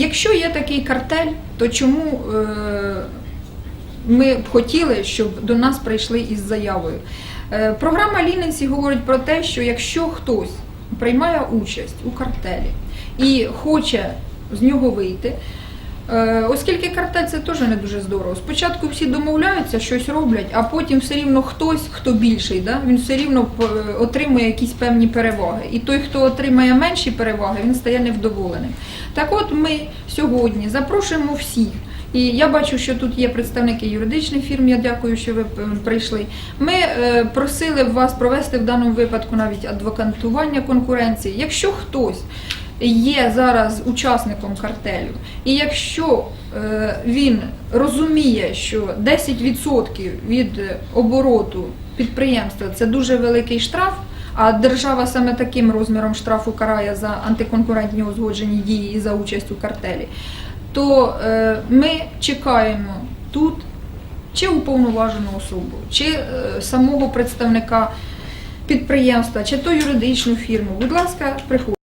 Якщо є такий картель, то чому е, ми б хотіли, щоб до нас прийшли із заявою? Е, програма Ліненці говорить про те, що якщо хтось приймає участь у картелі і хоче з нього вийти, оскільки картель це теж не дуже здорово. Спочатку всі домовляються, щось роблять, а потім все рівно хтось, хто більший, да, він все рівно е, отримує якісь певні переваги. І той, хто отримає менші переваги, він стає невдоволеним. Так от ми сьогодні запрошуємо всіх. І я бачу, що тут є представники юридичних фірм. Я дякую, що ви е, прийшли. Ми е, просили вас провести в даному випадку навіть адвокатування конкуренції. Якщо хтось є зараз учасником картелю, і якщо е, він розуміє, що 10% від обороту підприємства це дуже великий штраф. А держава саме таким розміром штрафу карає за антиконкурентні узгоджені дії і за участь у картелі, то е, ми чекаємо тут чи уповноважену особу, чи е, самого представника підприємства, чи то юридичну фірму. Будь ласка, приходьте.